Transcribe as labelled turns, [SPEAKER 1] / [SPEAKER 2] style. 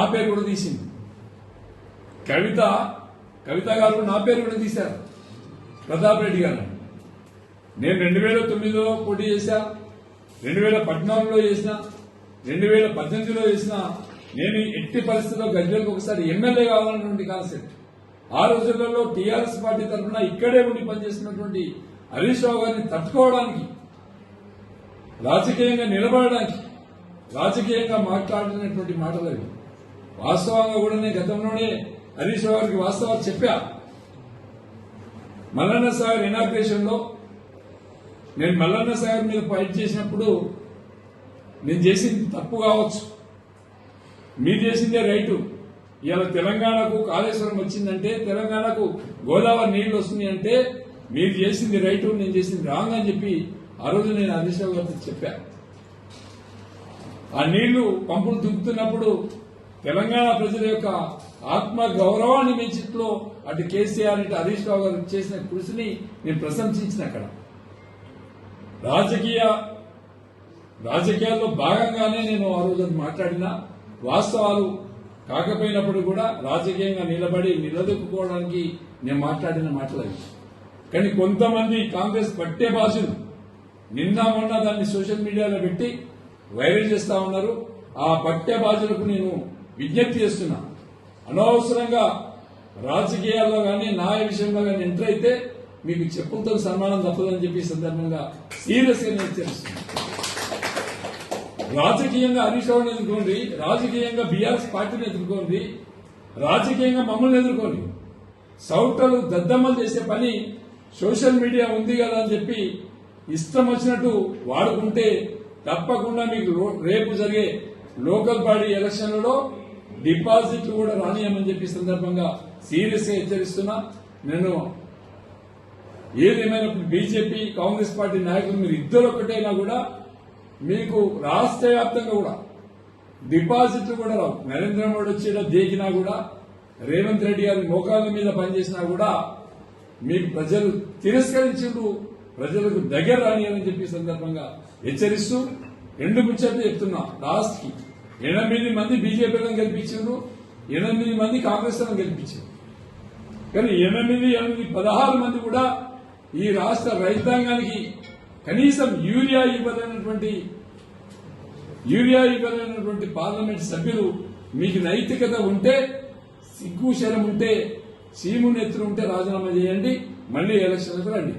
[SPEAKER 1] నా పేరు కూడా తీసింది. కవిత కవిత గారు నా పేరు కూడా తీశారు. ప్రతాప్ రెడ్డి గారు. నేను రెండు వేల తొమ్మిదిలో పోటీ చేశా రెండు వేల పద్నాలుగులో చేసిన రెండు వేల పద్దెనిమిదిలో చేసిన నేను ఎట్టి పరిస్థితుల్లో గజ్వేల్కి ఒకసారి ఎమ్మెల్యే కావాలన్నటువంటి కాన్సెప్ట్. ఆ రోజులలో టీఆర్ఎస్ పార్టీ తరఫున ఇక్కడే ఉండి పనిచేస్తున్నటువంటి హరీష్ రావు గారిని తట్టుకోవడానికి రాజకీయంగా నిలబడడానికి రాజకీయంగా మాట్లాడినటువంటి మాటలు అవి. వాస్తవంగా కూడా నేను గతంలోనే హరీష్ గారికి వాస్తవాలు చెప్పా. మల్లన్న సాగర్ ఇనాగ్రేషన్లో నేను మల్లన్న సాగర్ మీద ఫైట్ చేసినప్పుడు నేను చేసింది తప్పు కావచ్చు. మీరు చేసిందే రైటు. ఇవాళ తెలంగాణకు కాళేశ్వరం వచ్చిందంటే తెలంగాణకు గోదావరి నీళ్ళు వస్తున్నాయి అంటే మీరు చేసింది రైటు నేను చేసింది రాంగ్ అని చెప్పి ఆ రోజు నేను హరీష్ రావు చెప్పా. ఆ నీళ్ళు పంపులు దుక్కుతున్నప్పుడు తెలంగాణ ప్రజల యొక్క ఆత్మ గౌరవాన్ని పెంచిట్లో అటు కేసీఆర్ ఇటు హరీష్ రావు గారు చేసిన కృషిని నేను ప్రశంసించిన అక్కడ. రాజకీయ రాజకీయాల్లో భాగంగానే నేను ఆ రోజు మాట్లాడిన. వాస్తవాలు కాకపోయినప్పుడు కూడా రాజకీయంగా నిలబడి నిలదొక్కుకోవడానికి నేను మాట్లాడిన మాటలు కానీ కొంతమంది కాంగ్రెస్ పట్టే భాషలు నిన్న మొన్న దాన్ని సోషల్ మీడియాలో పెట్టి వైరల్ చేస్తా ఉన్నారు. ఆ పట్టే బాధ్యులకు నేను విజ్ఞప్తి చేస్తున్నా. అనవసరంగా రాజకీయాల్లో కానీ న్యాయ విషయంలో కానీ ఎంటర్ అయితే మీకు చెప్పులతో సన్మానం తప్పదని చెప్పి సందర్భంగా సీరియస్గా నేను రాజకీయంగా హరీష్ రావుని ఎదుర్కోండి రాజకీయంగా బీఆర్ఎస్ పార్టీని ఎదుర్కోండి రాజకీయంగా మమ్మల్ని ఎదుర్కోండి. సౌటలు దద్దమ్మలు చేసే పని సోషల్ మీడియా ఉంది కదా అని చెప్పి ఇష్టం వచ్చినట్టు వాడుకుంటే తప్పకుండా మీకు రో- రేపు జరిగే లోకల్ బాడీ ఎలక్షన్లలో డిపాజిట్లు కూడా రానియమని చెప్పి సందర్భంగా సీరియస్గా హెచ్చరిస్తున్నా. నేను ఏదేమైనప్పుడు బీజేపీ కాంగ్రెస్ పార్టీ నాయకులు మీరు ఇద్దరు ఒకటైనా కూడా మీకు రాష్ట్ర వ్యాప్తంగా కూడా డిపాజిట్లు కూడా రావు. నరేంద్ర మోడీ వచ్చేట దేకినా కూడా రేవంత్ రెడ్డి గారి మోకాళ్ళ మీద పనిచేసినా కూడా మీకు ప్రజలు తిరస్కరించిండ్రు ప్రజలకు దగ్గర రానియని చెప్పి సందర్భంగా హెచ్చరిస్తూ రెండు ముచ్చట్లు చెప్తున్నా లాస్ట్కి ఎనిమిది మంది బీజేపీలను గెలిపించారు ఎనిమిది మంది కాంగ్రెస్ గెలిపించారు. కానీ ఎనిమిది ఎనిమిది పదహారు మంది కూడా ఈ రాష్ట్ర రైతాంగానికి కనీసం యూరియా ఇవ్వలేనటువంటి యూరియా ఇవ్వలేనటువంటి పార్లమెంట్ సభ్యులు మీకు నైతికత ఉంటే సిగ్గు శరం ఉంటే సీము నెత్తులు ఉంటే రాజీనామా చేయండి మళ్ళీ ఎలక్షన్లకు రండి.